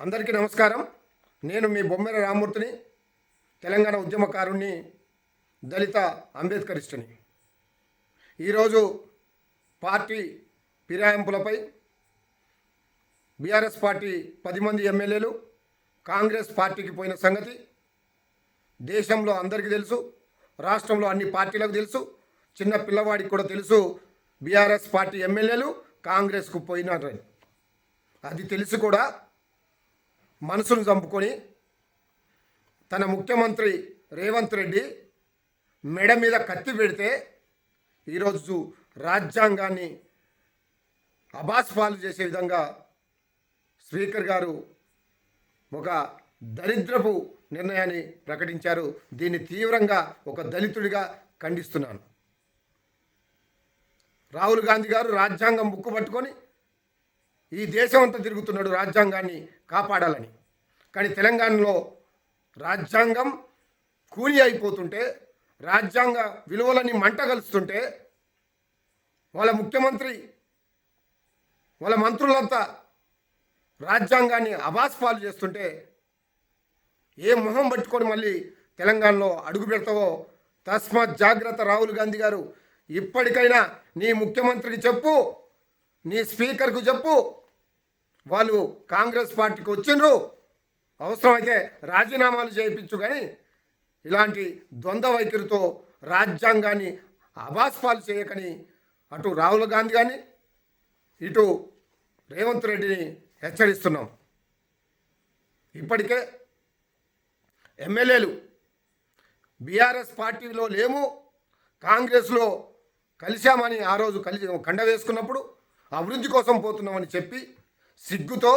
అందరికీ నమస్కారం. నేను మీ బొమ్మెర రామూర్తిని తెలంగాణ ఉద్యమకారుణ్ణి దళిత అంబేద్కరిస్టుని. ఈరోజు పార్టీ ఫిరాయింపులపై బీఆర్ఎస్ పార్టీ పది మంది ఎమ్మెల్యేలు కాంగ్రెస్ పార్టీకి పోయిన సంగతి దేశంలో అందరికీ తెలుసు రాష్ట్రంలో అన్ని పార్టీలకు తెలుసు చిన్న పిల్లవాడికి కూడా తెలుసు బీఆర్ఎస్ పార్టీ ఎమ్మెల్యేలు కాంగ్రెస్కు పోయినారని. అది తెలిసి కూడా మనసును చంపుకొని తన ముఖ్యమంత్రి రేవంత్ రెడ్డి మెడ మీద కత్తి పెడితే ఈరోజు రాజ్యాంగాన్ని అబాస్పాలు చేసే విధంగా స్పీకర్ గారు ఒక దరిద్రపు నిర్ణయాన్ని ప్రకటించారు. దీన్ని తీవ్రంగా ఒక దళితుడిగా ఖండిస్తున్నాను. రాహుల్ గాంధీ గారు రాజ్యాంగం బుక్కు పట్టుకొని ఈ దేశం అంతా తిరుగుతున్నాడు రాజ్యాంగాన్ని కాపాడాలని. కానీ తెలంగాణలో రాజ్యాంగం కూలి అయిపోతుంటే రాజ్యాంగ విలువలని మంట కలుస్తుంటే వాళ్ళ ముఖ్యమంత్రి వాళ్ళ మంత్రులంతా రాజ్యాంగాన్ని అభాస్పాలు చేస్తుంటే ఏ మొహం పట్టుకొని మళ్ళీ తెలంగాణలో అడుగు పెడతావో? తస్మాత్ జాగ్రత్త రాహుల్ గాంధీ గారు ఇప్పటికైనా నీ ముఖ్యమంత్రికి చెప్పు నీ స్పీకర్కు చెప్పు వాళ్ళు కాంగ్రెస్ పార్టీకి వచ్చిండ్రు. అవసరమైతే రాజీనామాలు చేయించు కానీ ఇలాంటి ద్వంద్వ వైఖరితో రాజ్యాంగాన్ని అభాస్పాలు చేయకని అటు రాహుల్ గాంధీ కానీ ఇటు రేవంత్ రెడ్డిని హెచ్చరిస్తున్నాం. ఇప్పటికే ఎమ్మెల్యేలు బీఆర్ఎస్ పార్టీలో లేము కాంగ్రెస్లో కలిశామని ఆ రోజు కలిసి కండ వేసుకున్నప్పుడు అభివృద్ధి కోసం పోతున్నామని చెప్పి సిగ్గుతో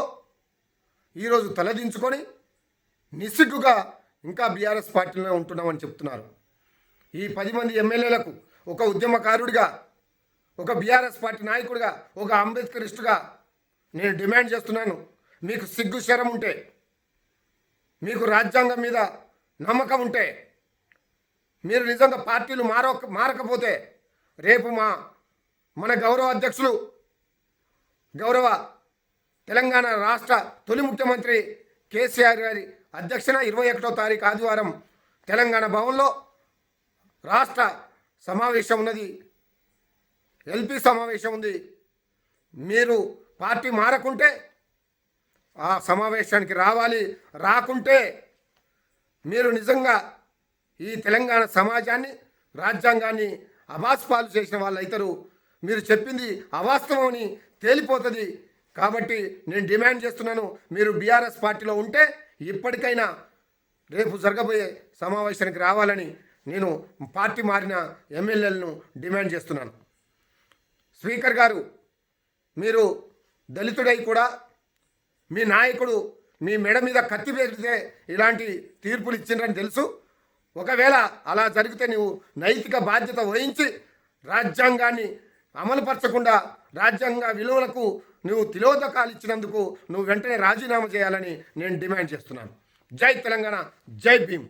ఈరోజు తలదించుకొని నిస్సిగ్గుగా ఇంకా బీఆర్ఎస్ పార్టీలో ఉంటున్నామని చెప్తున్నారు. ఈ పది మంది ఎమ్మెల్యేలకు ఒక ఉద్యమకారుడిగా ఒక బీఆర్ఎస్ పార్టీ నాయకుడిగా ఒక అంబేద్కరిస్టుగా నేను డిమాండ్ చేస్తున్నాను. మీకు సిగ్గు శరం ఉంటే మీకు రాజ్యాంగం మీద నమ్మకం ఉంటే మీరు నిజంగా పార్టీలు మార మారకపోతే రేపు మా మన గౌరవ అధ్యక్షులు గౌరవ తెలంగాణ రాష్ట్ర తొలి ముఖ్యమంత్రి కేసీఆర్ గారి అధ్యక్షన ఇరవై ఒకటో తారీఖు ఆదివారం తెలంగాణ భవన్లో రాష్ట్ర సమావేశం ఉన్నది. ఎల్పి సమావేశం ఉంది. మీరు పార్టీ మారకుంటే ఆ సమావేశానికి రావాలి. రాకుంటే మీరు నిజంగా ఈ తెలంగాణ సమాజాన్ని రాజ్యాంగాన్ని అవాస్పాలు చేసిన వాళ్ళు అవుతారు మీరు చెప్పింది అవాస్తవం అని తేలిపోతుంది. కాబట్టి నేను డిమాండ్ చేస్తున్నాను మీరు బీఆర్ఎస్ పార్టీలో ఉంటే ఇప్పటికైనా రేపు జరగబోయే సమావేశానికి రావాలని నేను పార్టీ మారిన ఎమ్మెల్యేలను డిమాండ్ చేస్తున్నాను. స్పీకర్ గారు మీరు దళితుడై కూడా మీ నాయకుడు మీ మెడ మీద కత్తి పెడితే ఇలాంటి తీర్పులు ఇచ్చిండ్రని తెలుసు. ఒకవేళ అలా జరిగితే నీవు నైతిక బాధ్యత వహించి రాజ్యాంగాన్ని అమలుపరచకుండా రాజ్యాంగ విలువలకు నువ్వు తిలోదకాలు ఇచ్చినందుకు నువ్వు వెంటనే రాజీనామా చేయాలని నేను డిమాండ్ చేస్తున్నాను. జై తెలంగాణ జై భీమ్.